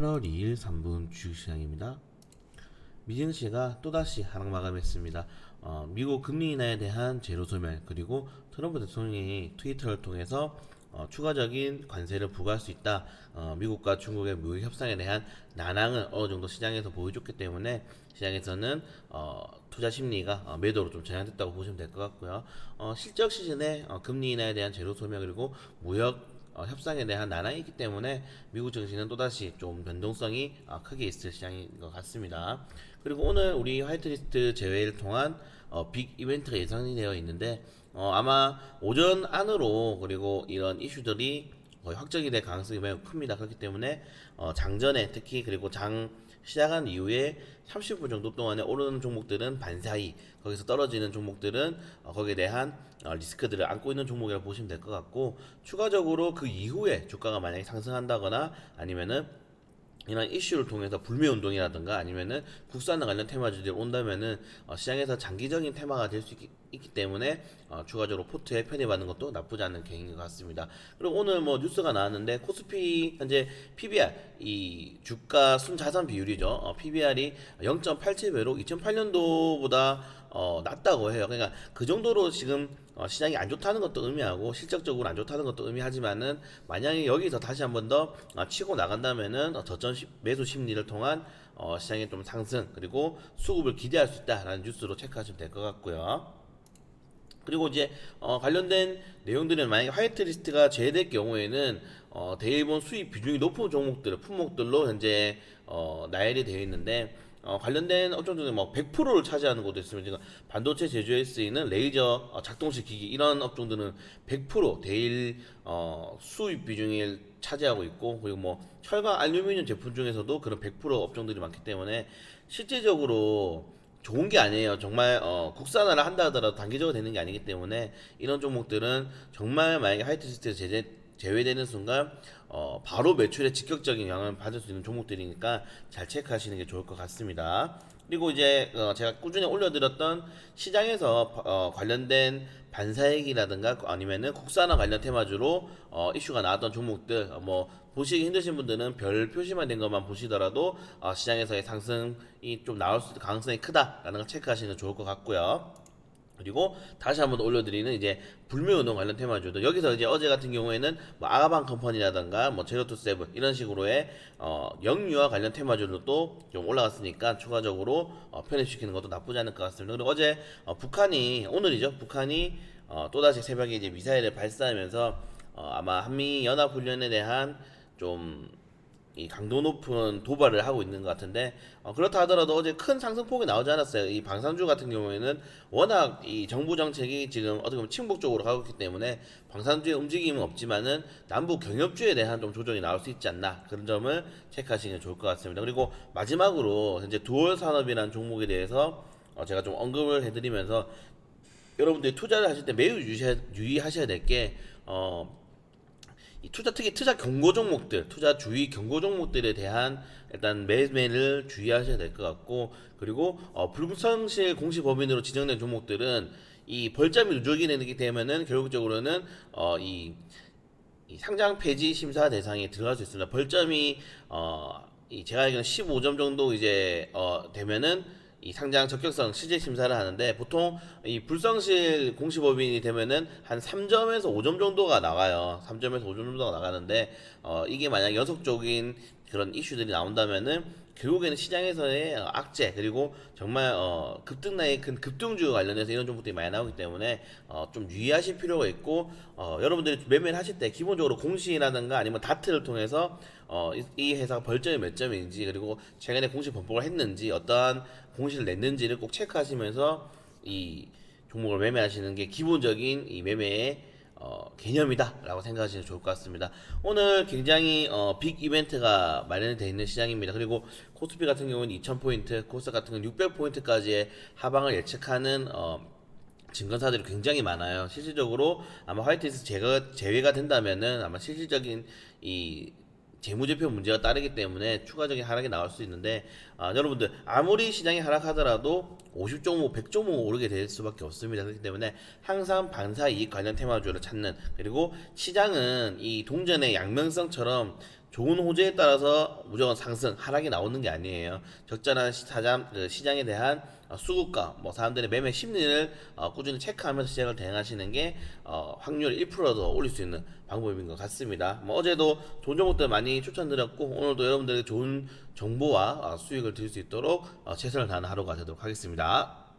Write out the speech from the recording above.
8월 2일 3분 주식시장입니다. 미증시가 또다시 하락 마감했습니다. 어, 미국 금리 인하에 대한 제로 소멸 그리고 트럼프 대통령이 트위터를 통해서 어, 추가적인 관세를 부과할 수 있다. 어, 미국과 중국의 무역 협상에 대한 난항을 어느 정도 시장에서 보여줬기 때문에 시장에서는 어, 투자 심리가 어, 매도로 좀 전환됐다고 보시면 될 것 같고요. 어, 실적 시즌에 어, 금리 인하에 대한 제로 소멸 그리고 무역 어, 협상에 대한 난항이 있기 때문에 미국 증시는 또다시 좀 변동성이 어, 크게 있을 시장인 것 같습니다. 그리고 오늘 우리 화이트리스트 제외를 통한 어, 빅 이벤트가 예상이 되어 있는데 어, 아마 오전 안으로 그리고 이런 이슈들이 거의 확정이 될 가능성이 매우 큽니다. 그렇기 때문에 어, 장전에 특히 그리고 장 시작한 이후에 30분 정도 동안에 오르는 종목들은 반사이 거기서 떨어지는 종목들은 어, 거기에 대한 어, 리스크들을 안고 있는 종목이라고 보시면 될 것 같고 추가적으로 그 이후에 주가가 만약에 상승한다거나 아니면은 이런 이슈를 통해서 불매 운동이라든가 아니면은 국산화 관련 테마주들이 온다면은 어, 시장에서 장기적인 테마가 될 수 있기 때문에 어, 추가적으로 포트에 편입하는 것도 나쁘지 않은 계획인 것 같습니다. 그리고 오늘 뭐 뉴스가 나왔는데 코스피 현재 PBR 이 주가 순자산 비율이죠. 어, PBR이 0.87배로 2008년도보다 어, 낮다고 해요. 그러니까 그 정도로 지금 어, 시장이 안 좋다는 것도 의미하고 실적적으로 안 좋다는 것도 의미하지만은 만약에 여기서 다시 한 번 더 어, 치고 나간다면은 어, 저점 시- 매수 심리를 통한 어, 시장의 좀 상승 그리고 수급을 기대할 수 있다라는 뉴스로 체크하시면 될 것 같고요. 그리고 이제 어, 관련된 내용들은 만약에 화이트리스트가 제외될 경우에는 어, 대일본 수입 비중이 높은 종목들, 품목들로 현재 어, 나열이 되어 있는데 어, 관련된 업종들은 뭐 100%를 차지하는 곳도 있으면 지금 반도체 제조에 쓰이는 레이저 어, 작동식 기기 이런 업종들은 100% 대일 어, 수입 비중을 차지하고 있고 그리고 뭐 철강 알루미늄 제품 중에서도 그런 100% 업종들이 많기 때문에 실제적으로 좋은 게 아니에요. 정말 어, 국산화를 한다 하더라도 단기적으로 되는 게 아니기 때문에 이런 종목들은 정말 만약에 화이트리스트 제재 제외되는 순간 어, 바로 매출에 직격적인 영향을 받을 수 있는 종목들이니까 잘 체크하시는 게 좋을 것 같습니다. 그리고 이제 어, 제가 꾸준히 올려드렸던 시장에서 어, 관련된 반사액이라든가 아니면은 국산화 관련 테마주로 어, 이슈가 나왔던 종목들 어, 뭐 보시기 힘드신 분들은 별 표시만 된 것만 보시더라도 어, 시장에서의 상승이 좀 나올 수 가능성이 크다라는 걸 체크하시는 게 좋을 것 같고요. 그리고 다시 한번 올려드리는 이제 불매운동 관련 테마주도 여기서 이제 어제 같은 경우에는 뭐 아가방 컴퍼니라든가 뭐 제로 투 세븐 이런 식으로의 어 영유아 관련 테마주도 좀 올라갔으니까 추가적으로 어 편입시키는 것도 나쁘지 않을 것 같습니다. 그리고 어제 어 북한이 오늘이죠 북한이 어 또다시 새벽에 이제 미사일을 발사하면서 어 아마 한미 연합 훈련에 대한 좀 이 강도 높은 도발을 하고 있는 것 같은데 어, 그렇다 하더라도 어제 큰 상승폭이 나오지 않았어요. 이 방산주 같은 경우에는 워낙 이 정부 정책이 지금 어떻게 보면 침묵 쪽으로 가고 있기 때문에 방산주의 움직임은 없지만은 남북 경협주에 대한 좀 조정이 나올 수 있지 않나 그런 점을 체크하시는 게 좋을 것 같습니다. 그리고 마지막으로 현재 두월 산업이라는 종목에 대해서 어, 제가 좀 언급을 해드리면서 여러분들이 투자를 하실 때 매우 유의하, 유의하셔야 될게 어, 이 투자 특히 투자 경고 종목들, 투자 주의 경고 종목들에 대한 일단 매매를 주의하셔야 될 것 같고 그리고 어, 불성실 공시 법인으로 지정된 종목들은 이 벌점이 누적이 되게 되면은 결국적으로는 어, 이, 이 상장 폐지 심사 대상에 들어갈 수 있습니다. 벌점이 어, 이 제가 알기로는 15점 정도 이제 어, 되면은 이 상장 적격성 실제 심사를 하는데 보통 이 불성실 공시법인이 되면은 한 3점에서 5점 정도가 나가요. 3점에서 5점 정도가 나가는데 어 이게 만약 연속적인 그런 이슈들이 나온다면은 결국에는 시장에서의 어, 악재 그리고 정말 어 급등락의 큰 급등주 관련해서 이런 종목들이 많이 나오기 때문에 어 좀 유의하실 필요가 있고 어 여러분들이 매매를 하실 때 기본적으로 공시라든가 아니면 다트를 통해서 어, 이, 이 회사가 벌점이 몇 점인지 그리고 최근에 공시 번복을 했는지 어떠한 공시를 냈는지를 꼭 체크하시면서 이 종목을 매매하시는 게 기본적인 이 매매의 어, 개념이다라고 생각하시면 좋을 것 같습니다. 오늘 굉장히 어, 빅 이벤트가 마련되어 있는 시장입니다. 그리고 코스피 같은 경우는 2,000포인트, 코스 같은 경우는 600포인트까지의 하방을 예측하는 어, 증권사들이 굉장히 많아요. 실질적으로 아마 화이트리스트 제가 제외가 된다면은 아마 실질적인 이 재무제표 문제가 따르기 때문에 추가적인 하락이 나올 수 있는데 아, 여러분들 아무리 시장이 하락하더라도 50종목, 100종목 오르게 될 수밖에 없습니다. 그렇기 때문에 항상 반사 이익 관련 테마주를 찾는 그리고 시장은 이 동전의 양면성처럼 좋은 호재에 따라서 무조건 상승, 하락이 나오는 게 아니에요. 적절한 시장, 그 시장에 대한 어, 수급과 뭐 사람들의 매매 심리를 어, 꾸준히 체크하면서 시장을 대응하시는 게 어, 확률 1%더 올릴 수 있는 방법인 것 같습니다. 뭐 어제도 좋은 종목들 많이 추천드렸고 오늘도 여러분들에게 좋은 정보와 어, 수익을 드릴 수 있도록 어, 최선을 다하는 하루가 되도록 하겠습니다.